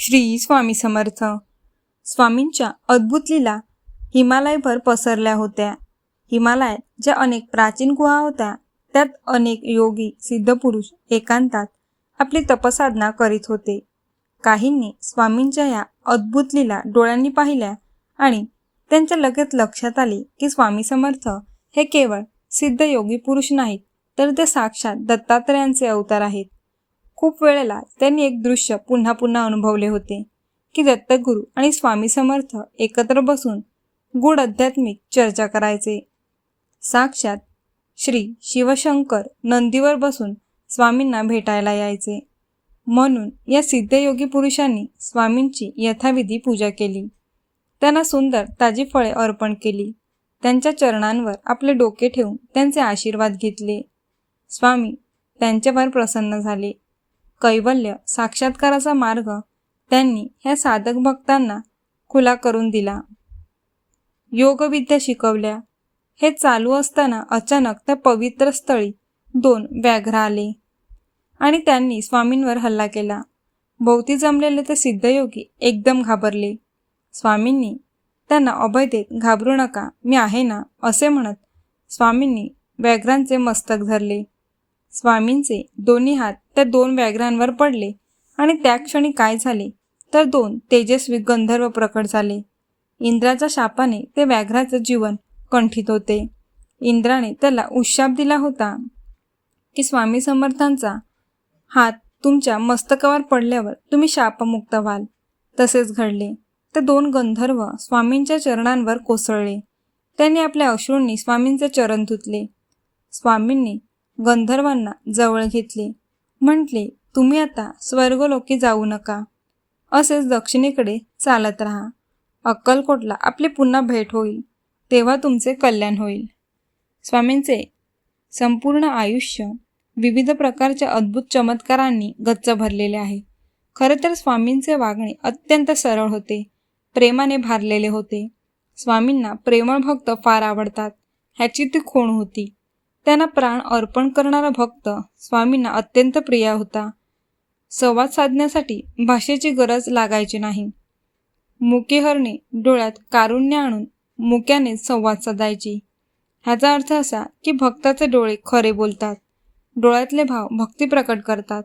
श्री स्वामी समर्थ. स्वामींच्या अद्भुत लीला हिमालयभर पसरल्या होत्या. हिमालयात ज्या अनेक प्राचीन गुहा होत्या. त्यात अनेक योगी सिद्धपुरुष एकांतात आपली तपसाधना करीत होते. काहींनी स्वामींच्या या अद्भुत लीला डोळ्यांनी पाहिल्या आणि त्यांच्या लगेच लक्षात आले की स्वामी समर्थ हे केवळ सिद्ध योगी पुरुष नाहीत तर ते साक्षात दत्तात्रयांचे अवतार आहेत. खूप वेळेला त्यांनी एक दृश्य पुन्हा पुन्हा अनुभवले होते की दत्तगुरू आणि स्वामी समर्थ एकत्र बसून गूढ आध्यात्मिक चर्चा करायचे. साक्षात श्री शिवशंकर नंदीवर बसून स्वामींना भेटायला यायचे. म्हणून या सिद्धयोगी पुरुषांनी स्वामींची यथाविधी पूजा केली. त्यांना सुंदर ताजी फळे अर्पण केली. त्यांच्या चरणांवर आपले डोके ठेवून त्यांचे आशीर्वाद घेतले. स्वामी त्यांच्यावर प्रसन्न झाले. कैवल्य साक्षात्काराचा मार्ग त्यांनी ह्या साधक भक्तांना खुला करून दिला. योगविद्या शिकवल्या. हे चालू असताना अचानक त्या पवित्र स्थळी दोन व्याघ्र आले आणि त्यांनी स्वामींवर हल्ला केला. भोवती जमलेले ते सिद्धयोगी एकदम घाबरले. स्वामींनी त्यांना अभय देत घाबरू नका मी आहे ना असे म्हणत स्वामींनी व्याघ्रांचे मस्तक धरले. स्वामींचे दोन्ही हात त्या दोन व्याघ्रांवर पडले आणि त्या क्षणी काय झाले? तर दोन तेजस्वी गंधर्व प्रकट झाले. इंद्राच्या शापाने ते व्याघ्राचं जीवन कंठित होते. इंद्राने त्याला उशाप दिला होता की स्वामी समर्थांचा हात तुमच्या मस्तकावर पडल्यावर तुम्ही शापमुक्त व्हाल. तसेच घडले. ते दोन गंधर्व स्वामींच्या चरणांवर कोसळले. त्यांनी आपल्या अश्रूंनी स्वामींचे चरण धुतले. स्वामींनी गंधर्वांना जवळ घेतले. म्हटले तुम्ही आता स्वर्गलोकी जाऊ नका. असेच दक्षिणेकडे चालत राहा. अक्कलकोटला आपली पुन्हा भेट होईल. तेव्हा तुमचे कल्याण होईल. स्वामींचे संपूर्ण आयुष्य विविध प्रकारच्या अद्भुत चमत्कारांनी गच्च भरलेले आहे. खरं तर स्वामींचे वागणे अत्यंत सरळ होते. प्रेमाने भारलेले होते. स्वामींना प्रेमळ भक्त फार आवडतात. ह्याची ती खूण होती. त्यांना प्राण अर्पण करणारा भक्त स्वामींना अत्यंत प्रिय होता. संवाद साधण्यासाठी भाषेची गरज लागायची नाही. मुकेहरणे डोळ्यात कारुण्य आणून मुक्याने संवाद साधायची. ह्याचा अर्थ असा की भक्ताचे डोळे खरे बोलतात. डोळ्यातले भाव भक्ती प्रकट करतात.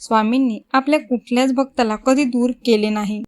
स्वामींनी आपल्या कुठल्याच भक्ताला कधी दूर केले नाही.